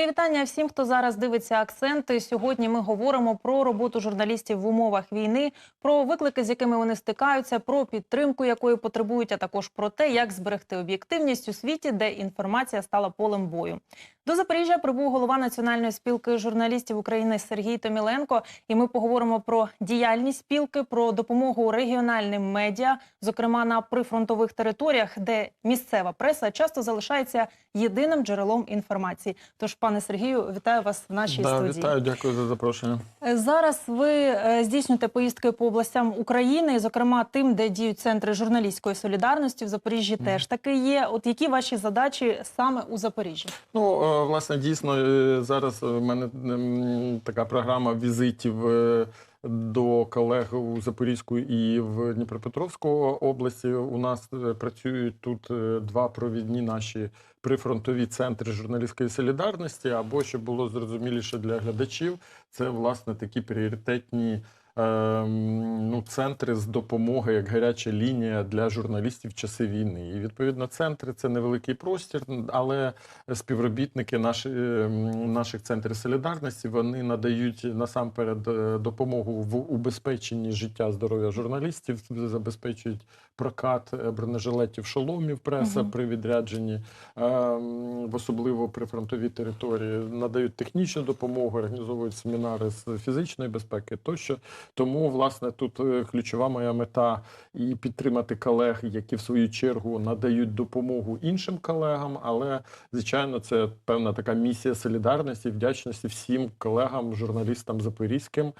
Мої вітання всім, хто зараз дивиться акценти. Сьогодні ми говоримо про роботу журналістів в умовах війни, про виклики, з якими вони стикаються, про підтримку, якої потребують, а також про те, як зберегти об'єктивність у світі, де інформація стала полем бою. До Запоріжжя прибув голова Національної спілки журналістів України Сергій Томіленко. І ми поговоримо про діяльність спілки, про допомогу регіональним медіа, зокрема на прифронтових територіях, де місцева преса часто залишається єдиним джерелом інформації. Тож, пане Сергію, вітаю вас в нашій Да, студії. вітаю, дякую за запрошення. Е, Зараз ви е, здійснюєте поїздки по областям України, зокрема тим, де діють центри журналістської солідарності в Запоріжжі, теж таки є. От які ваші задачі саме у Запоріжжі? Ну, е, власне, дійсно, е, зараз в мене така програма візитів е, до колег у Запорізьку і в Дніпропетровську області. У нас е, працюють тут е, два провідні наші прифронтові центри журналістської солідарності. Або щоб було зрозуміліше для глядачів, це власне такі пріоритетні. Ем, Ну, центри з допомоги як гаряча лінія для журналістів в часи війни. І відповідно, центри це невеликий простір, але співробітники наші, ем, наших центрів солідарності вони надають насамперед е, допомогу в убезпеченні життя здоров'я журналістів, забезпечують прокат е, бронежилетів, шоломів преса Мгм. при відрядженні, ем, в особливо при фронтовій території, надають технічну допомогу, організовують семінари з фізичної безпеки тощо. Тому, власне, тут е, ключова моя мета і підтримати колег, які в свою чергу надають допомогу іншим колегам. Але звичайно, це певна така місія солідарності, вдячності всім колегам, журналістам запорізьким,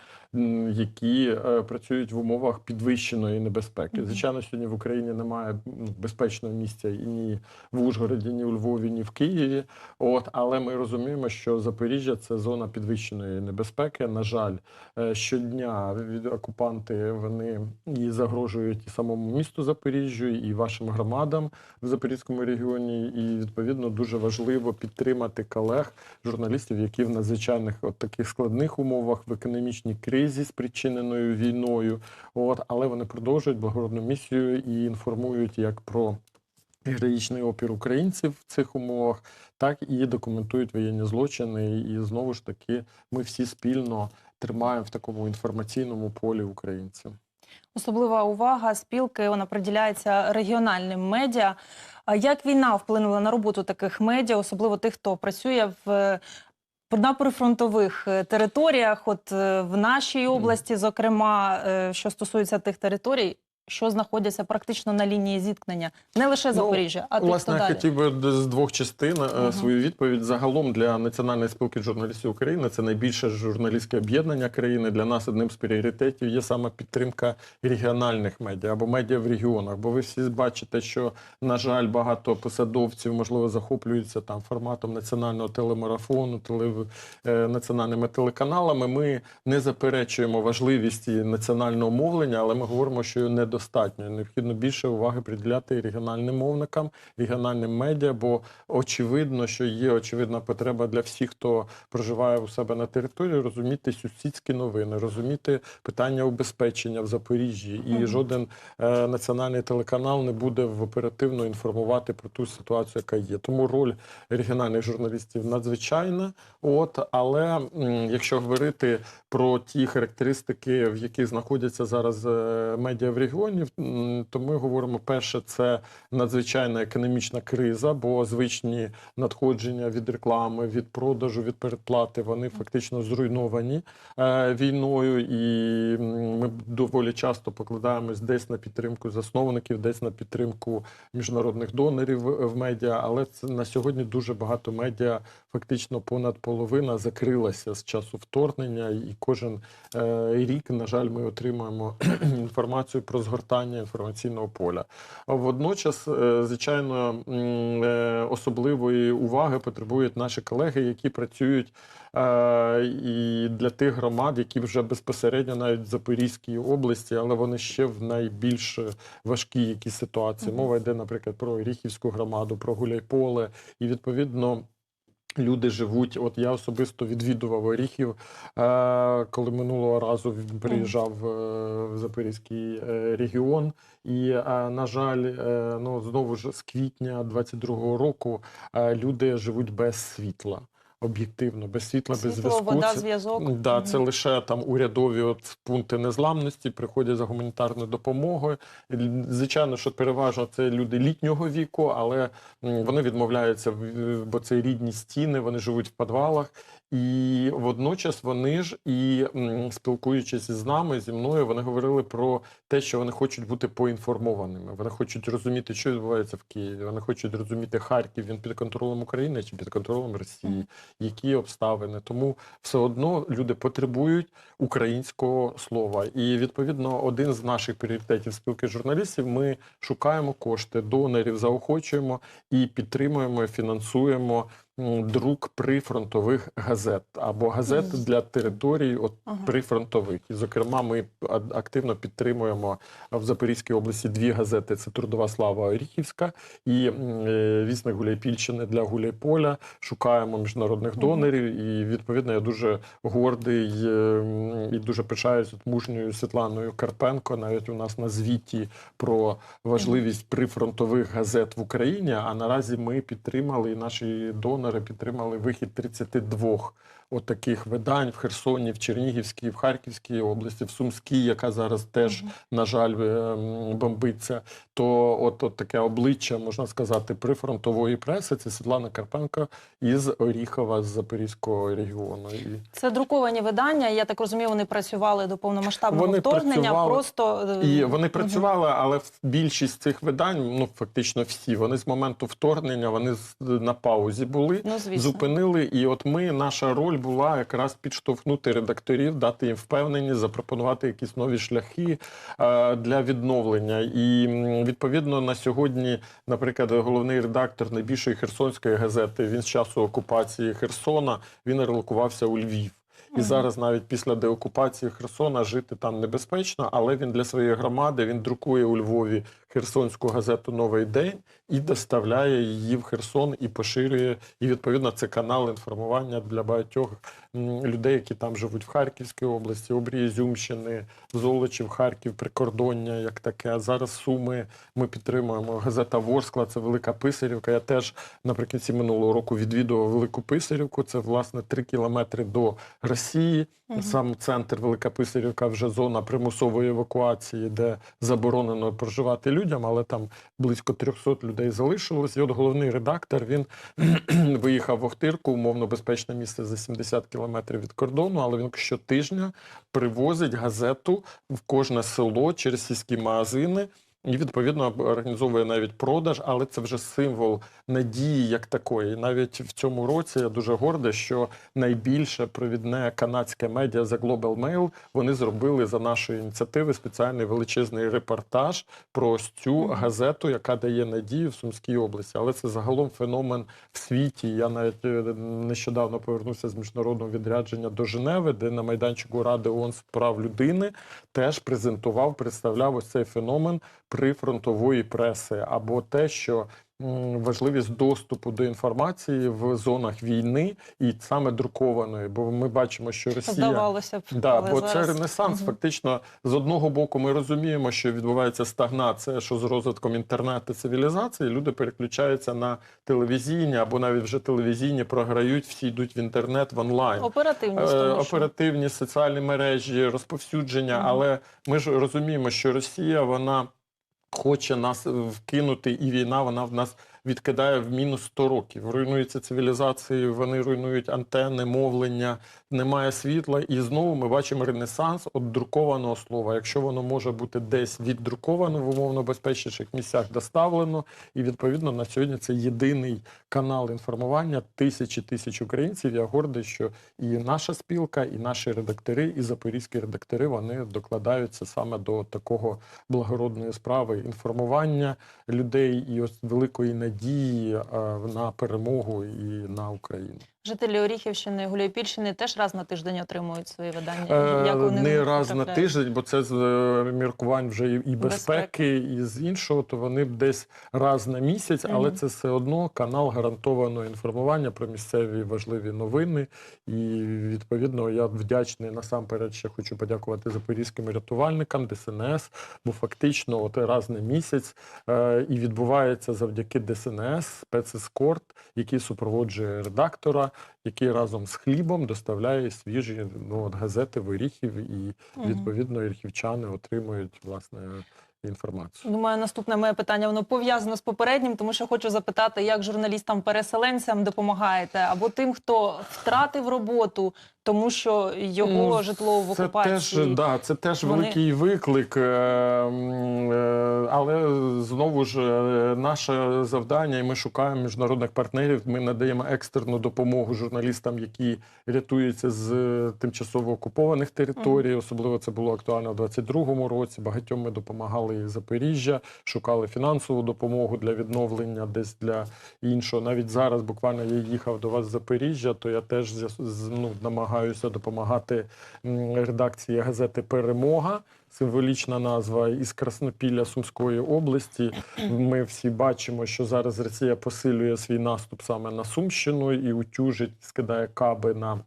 які е, працюють в умовах підвищеної небезпеки. Звичайно, сьогодні в Україні немає безпечного місця і ні в Ужгороді, ні у Львові, ні в Києві. От, але ми розуміємо, що Запоріжжя це зона підвищеної небезпеки. На жаль, е, щодня від окупанти вони і загрожують і самому місту Запоріжжю, і вашим громадам в Запорізькому регіоні. І відповідно дуже важливо підтримати колег, журналістів, які в надзвичайних от таких складних умовах в економічній кризі, спричиненою війною. От, але вони продовжують благородну місію і інформують як про. Героїчний опір українців в цих умовах, так і документують воєнні злочини. І знову ж таки, ми всі спільно тримаємо в такому інформаційному полі українців. Особлива увага спілки вона приділяється регіональним медіа. Як війна вплинула на роботу таких медіа, особливо тих, хто працює в на прифронтових е, територіях, от е, в нашій області, зокрема, е, що стосується тих територій, що знаходяться практично на лінії зіткнення, не лише Ну, Запоріжжя, а тих, хто Власне, я далі. хотів би з двох частин Мгм. свою відповідь. Загалом для Національної спілки журналістів України це найбільше журналістське об'єднання країни. Для нас одним з пріоритетів є саме підтримка регіональних медіа або медіа в регіонах. Бо ви всі бачите, що на жаль, багато посадовців можливо захоплюються там форматом національного телемарафону, теле, е, національними телеканалами. Ми не заперечуємо важливості національного мовлення, але ми говоримо, що його недостатньо. Необхідно більше уваги приділяти регіональним мовникам, регіональним медіа, бо очевидно, що є очевидна потреба для всіх, хто проживає у себе на території, розуміти сусідські новини, розуміти питання убезпечення в Запоріжжі. І жоден е, національний телеканал не буде в оперативно інформувати про ту ситуацію, яка є. Тому роль регіональних журналістів надзвичайна. От, але якщо говорити про ті характеристики, в яких знаходяться зараз е, медіа в регіоні, м, то ми говоримо перше, це надзвичайна економічна криза, бо звичні надходження від реклами, від продажу, від передплати вони фактично зруйновані е, війною, і ми доволі часто покладаємось десь на підтримку засновників, десь на підтримку міжнародних донорів в медіа. Але це на сьогодні дуже багато медіа, фактично понад половина закрилася з часу вторгнення, і кожен е, рік, на жаль, ми отримуємо інформацію про згортання інформаційного поля. Водночас, е, звичайно, е, особливої уваги потребують наші колеги, які працюють е, і для тих громад, які вже безпосередньо навіть в Запорізькій області, але вони ще в найбільш важкій якій ситуації. Мова йде, наприклад, про Оріхівську громаду, про Гуляйполе, і відповідно. Люди живуть. От я особисто відвідував Оріхів, е, коли минулого разу приїжджав е, в Запорізький е, регіон. І, на жаль, ну знову ж з квітня 22-го року люди живуть без світла. Об'єктивно, без світла, без Світло, зв'язку. вода, зв'язок. Да, угу. це лише там урядові от пункти незламності, приходять за гуманітарною допомогою. Звичайно, що переважно це люди літнього віку, але вони відмовляються, бо це рідні стіни, вони живуть в підвалах. І водночас вони ж і спілкуючись з нами, зі мною, вони говорили про те, що вони хочуть бути поінформованими. Вони хочуть розуміти, що відбувається в Києві. Вони хочуть розуміти Харків. Він під контролем України чи під контролем Росії, які обставини. Тому все одно люди потребують українського слова. І відповідно, один з наших пріоритетів спілки журналістів. Ми шукаємо кошти, донорів, заохочуємо і підтримуємо, фінансуємо друк прифронтових газет або газет для територій от Ага. прифронтових. І, зокрема, ми активно підтримуємо в Запорізькій області дві газети: це Трудова слава Оріхівська і м, е, Вісник Гуляйпільщини для Гуляйполя. Шукаємо міжнародних донорів. І відповідно я дуже гордий і дуже пишаюсь от мужньою Світланою Карпенко. Навіть у нас на звіті про важливість прифронтових газет в Україні. А наразі ми підтримали і наші донори підтримали вихід 32 от таких видань в Херсоні, в Чернігівській, в Харківській області, в Сумській, яка зараз теж, Мгм. на жаль, ем, бомбиться. То от, от таке обличчя, можна сказати, прифронтової преси це Світлана Карпенко із Оріхова з Запорізького регіону. І Це друковані видання. Я так розумію, вони працювали до повномасштабного Вони вторгнення. Просто е, І вони працювали, але в- більшість цих видань, ну фактично всі, вони з моменту вторгнення вони на паузі були. Ну. Зупинили, і от ми, наша роль була якраз підштовхнути редакторів, дати їм впевненість, запропонувати якісь нові шляхи е, для відновлення. І відповідно на сьогодні, наприклад, головний редактор найбільшої херсонської газети, він з часу окупації Херсона, він релокувався у Львів. І зараз навіть після деокупації Херсона жити там небезпечно, але він для своєї громади він друкує у Львові херсонську газету Новий день і доставляє її в Херсон і поширює. І відповідно це канал інформування для багатьох людей, які там живуть в Харківській області, обрії Зюмщини, Золочів, Харків, прикордоння, як таке. А зараз Суми ми підтримуємо. Газета Ворскла, це Велика Писарівка. Я теж наприкінці минулого року відвідував Велику Писарівку. Це власне три кілометри до Росії. Мгм. Сам центр Велика Писарівка вже зона примусової евакуації, де заборонено проживати людям, але там близько 300 людей залишилось. І от головний редактор він виїхав в Охтирку, умовно безпечне місце за 70 кілометрів від кордону, але він щотижня привозить газету в кожне село через сільські магазини. І відповідно організовує навіть продаж, але це вже символ надії як такої. І навіть в цьому році я дуже горда, що найбільше провідне канадське медіа The Global Mail вони зробили за нашої ініціативи спеціальний величезний репортаж про ось цю газету, яка дає надію в Сумській області. Але це загалом феномен в світі. Я навіть е, нещодавно повернувся з міжнародного відрядження до Женеви, де на майданчику Ради ООН з прав людини теж презентував, представляв ось цей феномен прифронтової преси або те, що важливість доступу до інформації в зонах війни і саме друкованої, бо ми бачимо, що Росія Здавалося б, Да, але бо зараз... це ренесанс. Мгм. Фактично, з одного боку, ми розуміємо, що відбувається стагнація, що з розвитком інтернету цивілізації люди переключаються на телевізійні або навіть вже телевізійні програють, всі йдуть в інтернет в онлайн. Оперативність, Е. Оперативні соціальні мережі, розповсюдження, Мгм. але ми ж розуміємо, що Росія вона хоче нас вкинути, і війна вона в нас відкидає в мінус 100 років. Руйнуються цивілізації, вони руйнують антени, мовлення, немає світла. І знову ми бачимо ренесанс от друкованого слова. Якщо воно може бути десь віддруковано в умовно безпечніших місцях, доставлено. І відповідно на сьогодні це єдиний канал інформування тисячі тисяч українців. Я гордий, що і наша спілка, і наші редактори, і запорізькі редактори вони докладаються саме до такого благородної справи інформування людей і ось великої надії е, на перемогу і на Україну. Жителі Оріхівщини, Гуляйпільщини теж раз на тиждень отримують свої видання. Е, Як вони не раз на тиждень, бо це з е, міркувань вже і- і безпеки, і з іншого, то вони десь раз на місяць, але Мгм. це все одно канал гарантованого інформування про місцеві важливі новини. І відповідно я вдячний насамперед ще хочу подякувати запорізьким рятувальникам, ДСНС, бо фактично от раз на місяць е, і відбувається завдяки ДСНС спецескорт, який супроводжує редактора Який разом з хлібом доставляє свіжі ну, от, газети в і відповідно ірхівчани отримують власне інформацію. Думаю, наступне моє питання воно пов'язано з попереднім, тому що хочу запитати, як журналістам-переселенцям допомагаєте, або тим, хто втратив роботу, тому що його Ну, житло в Це окупації. теж, да, це теж Вони- великий виклик, е, е, але знову ж е, наше завдання, і ми шукаємо міжнародних партнерів. Ми надаємо екстрену допомогу журналістам, які рятуються з тимчасово окупованих територій. Особливо це було актуально у 22-му році. Багатьом ми допомагали із Запоріжжя, шукали фінансову допомогу для відновлення, десь для іншого. Навіть зараз буквально я їхав до вас з Запоріжжя, то я теж ну, намагаюся допомагати редакції газети Перемога. Символічна назва із Краснопілля Сумської області. Ми всі бачимо, що зараз Росія посилює свій наступ саме на Сумщину і утюжить, скидає каби на.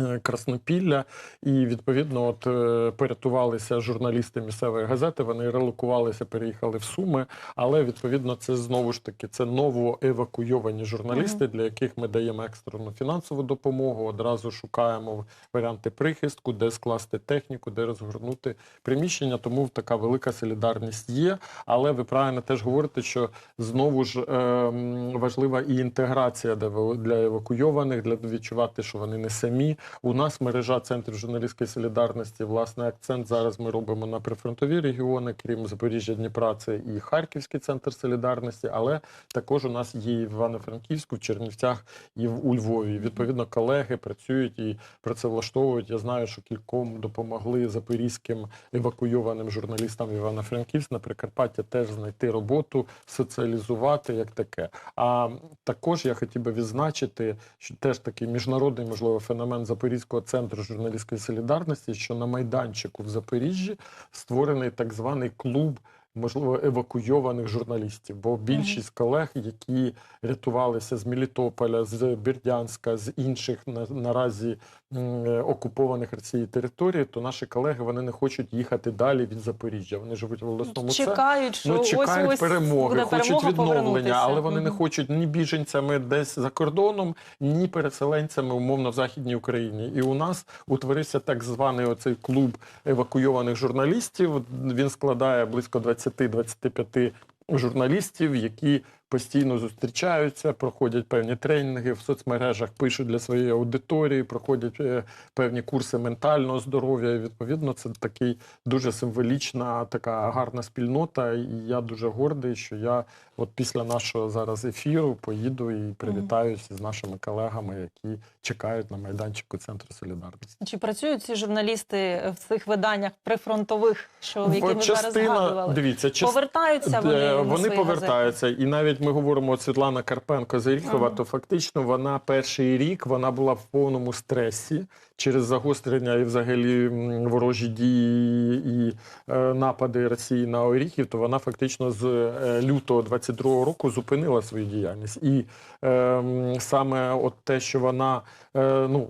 Е, Краснопілля, і відповідно, от е, порятувалися журналісти місцевої газети. Вони релокувалися, переїхали в Суми. Але відповідно, це знову ж таки це новоевакуйовані журналісти, для яких ми даємо екстрену фінансову допомогу. Одразу шукаємо варіанти прихистку, де скласти техніку, де розгорнути приміщення. Тому така велика солідарність є. Але ви правильно теж говорите, що знову ж е, важлива і інтеграція для евакуйованих, для відчувати, що вони не самі. У нас мережа центрів журналістської солідарності. Власне, акцент зараз ми робимо на прифронтові регіони, крім Запоріжжя, Дніпра, це і Харківський центр солідарності, але також у нас є і в Івано-Франківську, в Чернівцях і в у Львові. Відповідно, колеги працюють і працевлаштовують. Я знаю, що кільком допомогли запорізьким евакуйованим журналістам Івано-Франківськ на Прикарпаття теж знайти роботу, соціалізувати як таке. А також я хотів би відзначити, що теж такий міжнародний, можливо, феномен Запорізького центру журналістської солідарності, що на майданчику в Запоріжжі створений так званий клуб. Можливо, евакуйованих журналістів, бо більшість колег, які рятувалися з Мелітополя, з Бердянська, з інших на, наразі е, окупованих Росією територій, то наші колеги вони не хочуть їхати далі від Запоріжжя. Вони живуть в обласному. Чекають, що Ну, чекають ось перемоги, хочуть відновлення, але вони не хочуть ні біженцями десь за кордоном, ні переселенцями умовно в західній Україні. І у нас утворився так званий оцей клуб евакуйованих журналістів. Він складає близько 20-25 журналістів, які постійно зустрічаються, проходять певні тренінги в соцмережах, пишуть для своєї аудиторії, проходять е, певні курси ментального здоров'я. І відповідно, це такий дуже символічна, така гарна спільнота. І я дуже гордий, що я от після нашого зараз ефіру поїду і привітаюся з нашими колегами, які чекають на майданчику центру солідарності. Чи працюють ці журналісти в цих виданнях прифронтових, що які ми зараз згадували? дивіться, частина Повертаються вони, вони свої повертаються, і навіть ми говоримо от Світлана Карпенко з Оріхова, Ага. то фактично вона перший рік вона була в повному стресі через загострення і взагалі ворожі дії і е, напади Росії на Оріхів. То вона фактично з е, лютого 22-го року зупинила свою діяльність. І е, саме от те, що вона е, ну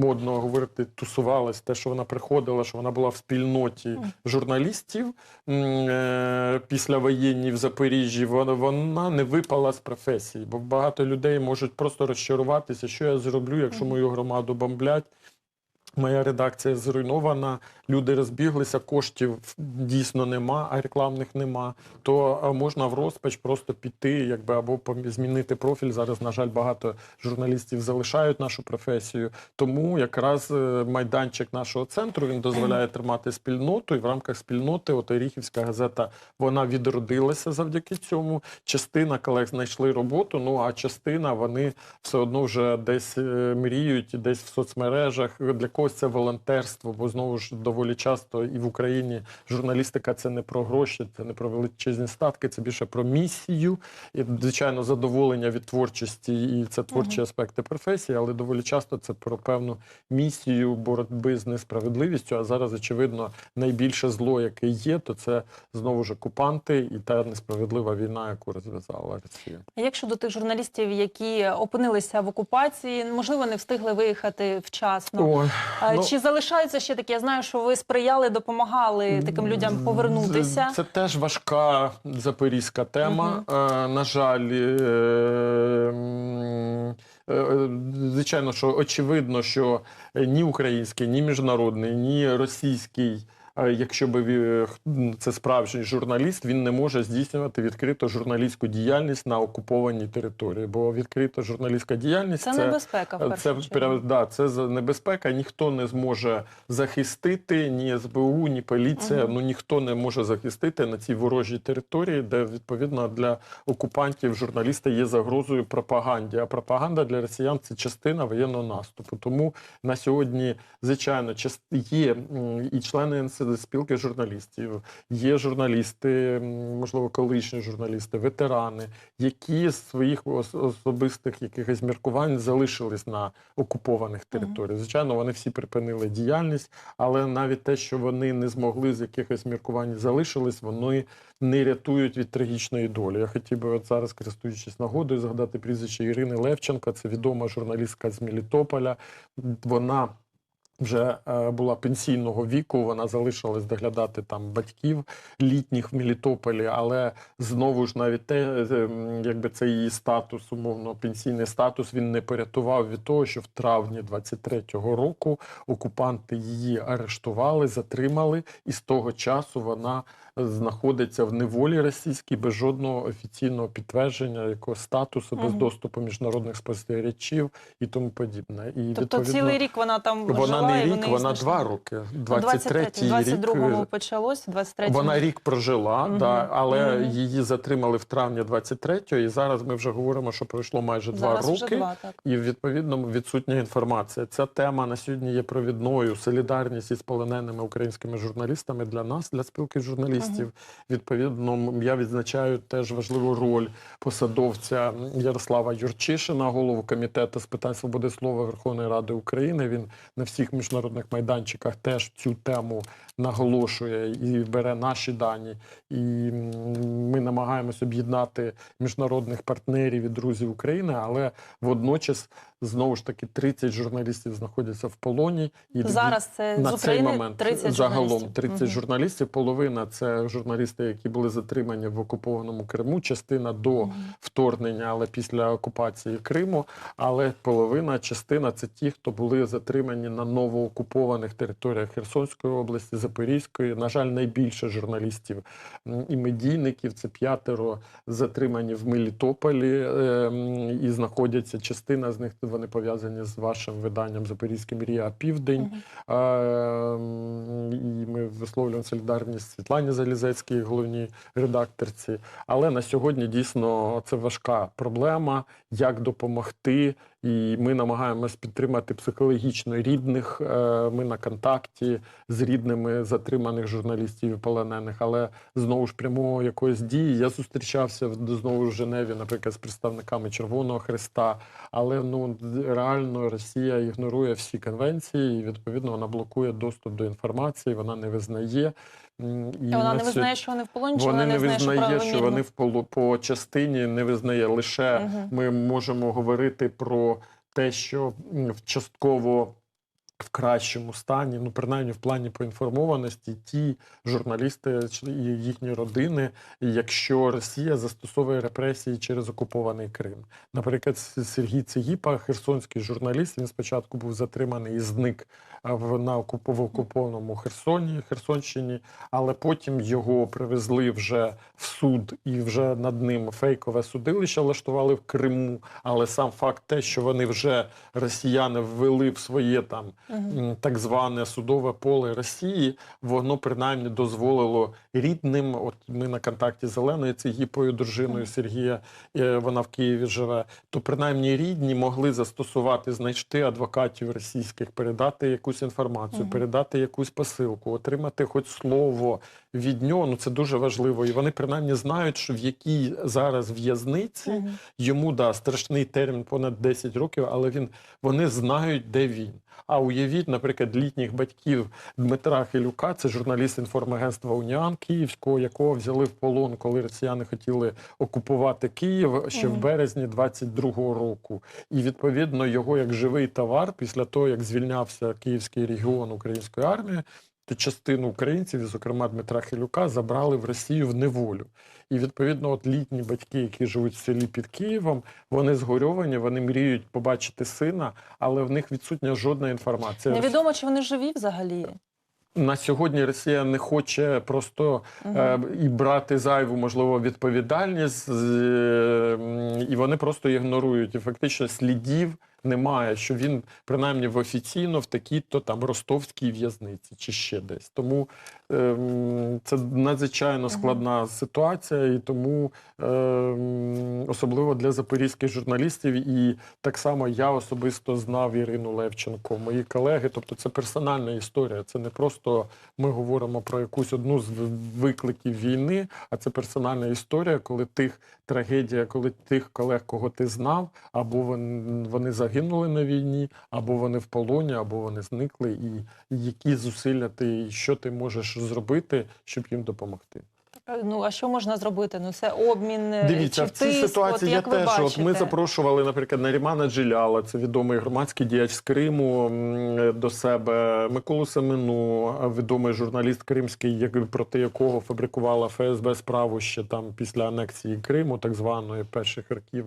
модно говорити, тусувалась, те, що вона приходила, що вона була в спільноті журналістів е, післявоєнній в Запоріжжі, вона, вона не випала з професії, бо багато людей можуть просто розчаруватися, що я зроблю, якщо мою громаду бомблять. Моя редакція зруйнована, люди розбіглися, коштів дійсно нема, а рекламних нема. То е, можна в розпач просто піти, якби або змінити профіль. Зараз, на жаль, багато журналістів залишають нашу професію. Тому якраз е, майданчик нашого центру він дозволяє тримати спільноту, і в рамках спільноти, от Оріхівська газета, вона відродилася завдяки цьому. Частина колег знайшли роботу. Ну а частина вони все одно вже десь е, мріють, десь в соцмережах. Для когось це волонтерство, бо знову ж доволі часто і в Україні журналістика це не про гроші, це не про величезні статки, це більше про місію і звичайно задоволення від творчості, і це творчі Мгм. аспекти професії, але доволі часто це про певну місію боротьби з несправедливістю. А зараз, очевидно, найбільше зло, яке є, то це знову ж окупанти і та несправедлива війна, яку розв'язала Росія. Як щодо тих журналістів, які опинилися в окупації, можливо, не встигли виїхати вчасно. Ой, ну- Чи залишаються ще такі? Я знаю, що ви сприяли, допомагали таким людям повернутися. Це, це теж важка запорізька тема. Е, на жаль, е, е, звичайно, що очевидно, що ні український, ні міжнародний, ні російський. Е, Якщо би це справжній журналіст, він не може здійснювати відкрито журналістську діяльність на окупованій території. Бо відкрита журналістська діяльність Це, небезпека в це, першу прям- да, це небезпека. Ніхто не зможе захистити ні СБУ, ні поліція. Мгм. Ну ніхто не може захистити на цій ворожій території, де відповідно для окупантів журналісти є загрозою пропаганді. А пропаганда для росіян це частина воєнного наступу. Тому на сьогодні, звичайно, є і члени Спілки журналістів, є журналісти, можливо, колишні журналісти, ветерани, які з своїх особистих якихось міркувань залишились на окупованих територіях. Звичайно, вони всі припинили діяльність, але навіть те, що вони не змогли з якихось міркувань залишились, вони не рятують від трагічної долі. Я хотів би от зараз, користуючись нагодою, згадати прізвище Ірини Левченка. Це відома журналістка з Мелітополя. Вона вже е, була пенсійного віку, вона залишилась доглядати там батьків літніх в Мелітополі, але знову ж навіть те, е, якби це її статус, умовно, пенсійний статус, він не порятував від того, що в травні 23-го року окупанти її арештували, затримали, і з того часу вона знаходиться в неволі російській без жодного офіційного підтвердження якого статусу, без Мгм. доступу міжнародних спостерігачів і тому подібне. І Тобто цілий рік вона там вона не рік, вона два роки. Ну, 23-й 22-му рік. почалось, 23-му. Вона рік прожила, Мгм. да, але Мгм. її затримали в травні 23-го, і зараз ми вже говоримо, що пройшло майже два Зараз роки. вже два. І відповідно відсутня інформація. Ця тема на сьогодні є провідною. Солідарність із полоненими українськими журналістами для нас, для спілки журналістів. Відповідно, м, я відзначаю теж важливу роль посадовця Ярослава Юрчишина, голову комітету з питань свободи слова Верховної Ради України. Він на всіх міжнародних майданчиках теж цю тему наголошує і бере наші дані. І ми намагаємось об'єднати міжнародних партнерів і друзів України, але водночас знову ж таки 30 журналістів знаходяться в полоні. І Зараз це на з України цей момент 30 загалом журналістів. 30 Мгм. журналістів. Половина це журналісти, які були затримані в окупованому Криму. Частина до Мгм. вторгнення, але після окупації Криму. Але половина частина це ті, хто були затримані на новоокупованих територіях Херсонської області, Запорізької. На жаль, найбільше журналістів і медійників. Це п'ятеро затримані в Мелітополі е, і знаходяться. Частина з них вони пов'язані з вашим виданням Запорізьким Ріа Південь. Ем, І ми висловлюємо солідарність Світлані Залізецькій, головній редакторці. Але на сьогодні дійсно це важка проблема, як допомогти. І ми намагаємось підтримати психологічно рідних. Е, Ми на контакті з рідними затриманих журналістів і полонених. Але знову ж прямого якоїсь дії я зустрічався знову в Женеві, наприклад, з представниками Червоного Христа. Але ну реально Росія ігнорує всі конвенції, і відповідно вона блокує доступ до інформації. Вона не визнає. І вона не визнає, що вони в полоні, чи вона не не що визнає, що вони в полу по частині не визнає. Лише угу. ми можемо говорити про те, що частково. В кращому стані, ну принаймні в плані поінформованості, ті журналісти і їхні родини, якщо Росія застосовує репресії через окупований Крим. Наприклад, Сергій Цегіпа, херсонський журналіст, він спочатку був затриманий і зник в на в окупованому Херсоні, Херсонщині, але потім його привезли вже в суд і вже над ним фейкове судилище влаштували в Криму. Але сам факт те, що вони вже росіяни ввели в своє там так зване судове поле Росії, воно принаймні дозволило рідним. От ми на контакті зеленої Зеленою Цегіпою, дружиною Сергія, е, вона в Києві живе. То принаймні рідні могли застосувати, знайти адвокатів російських, передати якусь інформацію, передати якусь посилку, отримати хоч слово від нього. Ну це дуже важливо. І вони принаймні знають, що в якій зараз в'язниці Мгм. йому да страшний термін понад 10 років, але він вони знають, де він. А уявіть, наприклад, літніх батьків Дмитра Хилюка, це журналіст інформагентства Уніан Київського, якого взяли в полон, коли росіяни хотіли окупувати Київ ще в березні 22-го року. І відповідно його як живий товар, після того як звільнявся Київський регіон української армії. Частину українців, і, зокрема Дмитра Хилюка, забрали в Росію в неволю. І відповідно, от літні батьки, які живуть в селі під Києвом, вони згорьовані, вони мріють побачити сина, але в них відсутня жодна інформація. Невідомо, чи вони живі взагалі. На сьогодні Росія не хоче просто е, і брати зайву, можливо, відповідальність, е, і вони просто ігнорують. І фактично слідів немає, що він принаймні в офіційно в такій-то там ростовській в'язниці чи ще десь. Тому ем, це надзвичайно складна ситуація, і тому ем, особливо для запорізьких журналістів. І так само я особисто знав Ірину Левченко, мої колеги. Тобто, це персональна історія. Це не просто ми говоримо про якусь одну з викликів війни, а це персональна історія, коли тих трагедія, коли тих колег, кого ти знав, або вони, вони загинули на війні, або вони в полоні, або вони зникли, і, які зусилля ти, і що ти можеш зробити, щоб їм допомогти. Е, Ну а що можна зробити? Ну це обмін е, Дивіться, чи в цій тиск? ситуації от, я ви теж. От ми запрошували, наприклад, Нарімана Джиляла, це відомий громадський діяч з Криму до себе, Миколу Семену, відомий журналіст кримський, як- проти якого фабрикувала ФСБ справу ще там після анексії Криму, так званої перших років.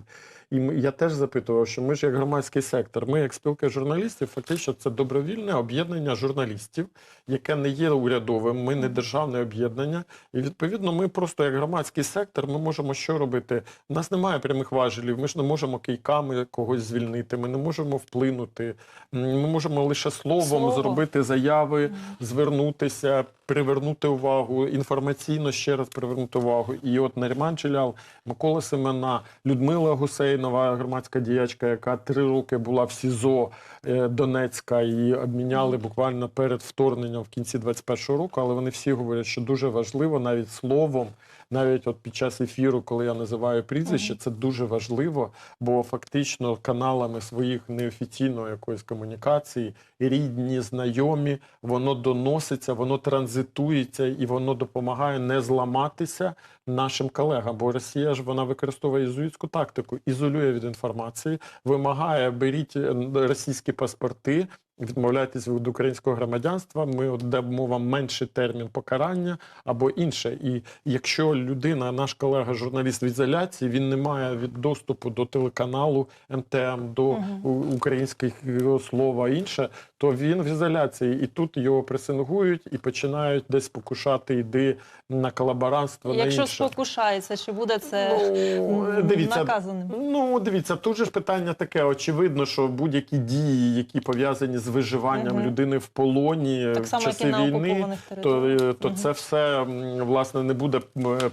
І ми- я теж запитував, що ми ж як громадський сектор, ми як спілка журналістів, фактично це добровільне об'єднання журналістів, яке не є урядовим, ми не державне об'єднання. І відповідно, ми просто як громадський сектор, ми можемо що робити. У нас немає прямих важелів. Ми ж не можемо кийками когось звільнити. Ми не можемо вплинути. Ми можемо лише словом Слово. зробити заяви, звернутися, привернути увагу, інформаційно ще раз привернути увагу. І от Наріман Челял, Микола Семена, Людмила Гусейнова, громадська діячка, яка три роки була в СІЗО е, Донецька її обміняли буквально перед вторгненням в кінці 21-го року. Але вони всі говорять, що дуже важливо навіть словом. Навіть от під час ефіру, коли я називаю прізвище, це дуже важливо, бо фактично каналами своїх неофіційної якоїсь комунікації, рідні, знайомі, воно доноситься, воно транзитується і воно допомагає не зламатися нашим колегам. Бо Росія ж вона використовує ізуїтську тактику, ізолює від інформації, вимагає беріть е, російські паспорти. Відмовляйтесь від українського громадянства, ми дамо вам менший термін покарання або інше. І якщо людина, наш колега, журналіст в ізоляції, він не має від доступу до телеканалу МТМ, до у- українських е, слова інше, то він в ізоляції, і тут його пресингують і починають десь покушати іди на колаборантство. на Якщо інше. спокушається, чи буде це Ну, дивіться, наказаним? Ну, дивіться, тут же ж питання таке. Очевидно, що будь-які дії, які пов'язані з виживанням угу. людини в полоні Так в само, часи війни, то, е, то угу. це все власне не буде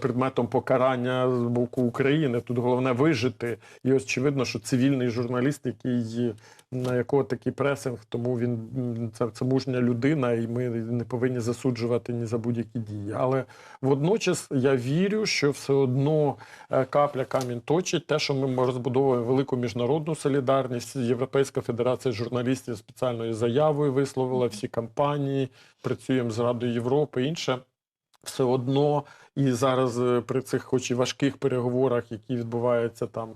предметом покарання з боку України. Тут головне вижити. І очевидно, що цивільний журналіст, який на якого такий пресинг, тому він це, це мужня людина, і ми не повинні засуджувати ні за будь-які дії. Але водночас я вірю, що все одно е, капля камінь точить. Те, що ми розбудовуємо велику міжнародну солідарність, Європейська федерація журналістів спеціальною заявою висловила всі кампанії, працюємо з Радою Європи, інше. Все одно і зараз е, при цих, хоч і важких переговорах, які відбуваються там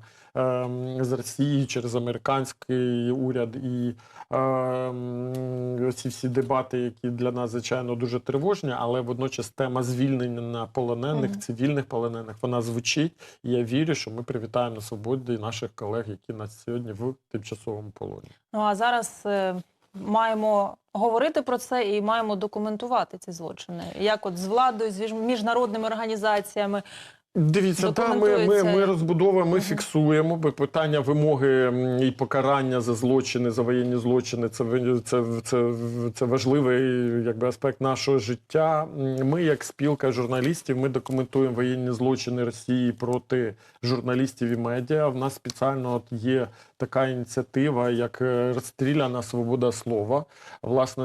з Росією через американський уряд, і ем, ці всі дебати, які для нас звичайно дуже тривожні, але водночас тема звільнення полонених, цивільних полонених, вона звучить. І я вірю, що ми привітаємо на свободі наших колег, які нас сьогодні в тимчасовому полоні. Ну а зараз е, маємо говорити про це і маємо документувати ці злочини. Як от з владою, з між- міжнародними організаціями. Дивіться, та ми, ми, ми розбудовуємо, ми Мгм. фіксуємо, бо питання вимоги і покарання за злочини, за воєнні злочини це, це, це, це важливий якби, аспект нашого життя. Ми, як спілка журналістів, ми документуємо воєнні злочини Росії проти журналістів і медіа. В нас спеціально от є така ініціатива, як е, розстріляна свобода слова. Власне,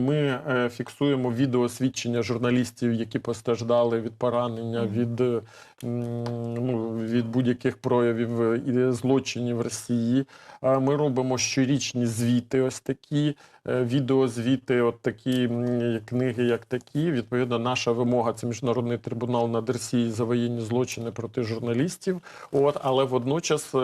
ми е, фіксуємо відеосвідчення журналістів, які постраждали від поранення, від, е, ну, від будь-яких проявів і злочинів Росії. Ми робимо щорічні звіти, ось такі. Е, відеозвіти, от такі книги, як такі. Відповідно, наша вимога це міжнародний трибунал над Росією за воєнні злочини проти журналістів. От, але водночас е,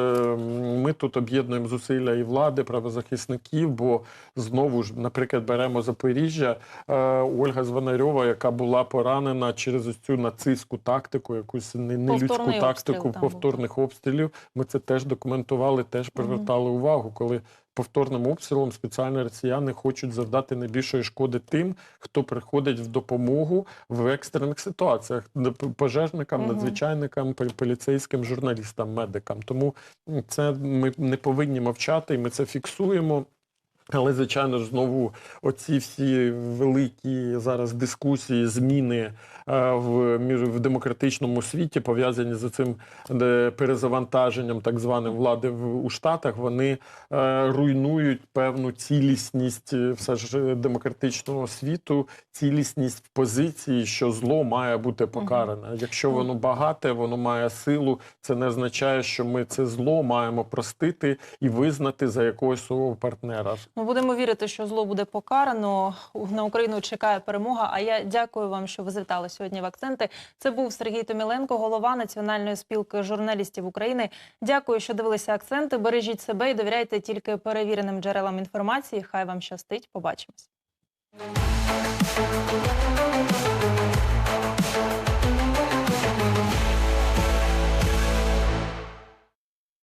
ми тут об'єднуємо зусилля і влади, правозахисників, бо знову ж, наприклад, беремо Запоріжжя. Е, Ольга Звонарьова, яка була поранена через ось цю нацистську тактику, якусь не- нелюдську Повторний тактику повторних обстрілів. Ми це теж документували, теж привертали увагу, коли повторним обстрілом спеціально росіяни хочуть завдати найбільшої шкоди тим, хто приходить в допомогу в екстрених ситуаціях пожежникам, угу. надзвичайникам, поліцейським, журналістам, медикам. Тому це ми не повинні мовчати, і ми це фіксуємо. Але, звичайно ж, знову оці всі великі зараз дискусії, зміни е, в, в демократичному світі, пов'язані з цим перезавантаженням так званим влади в, у Штатах, вони е, руйнують певну цілісність е, все ж демократичного світу, цілісність позиції, що зло має бути покаране. Якщо Ну. воно багате, воно має силу. Це не означає, що ми це зло маємо простити і визнати за якогось свого партнера. Ми будемо вірити, що зло буде покарано. На Україну чекає перемога. А я дякую вам, що ви звітали сьогодні в акценти. Це був Сергій Томіленко, голова Національної спілки журналістів України. Дякую, що дивилися акценти. Бережіть себе і довіряйте тільки перевіреним джерелам інформації. Хай вам щастить. Побачимось.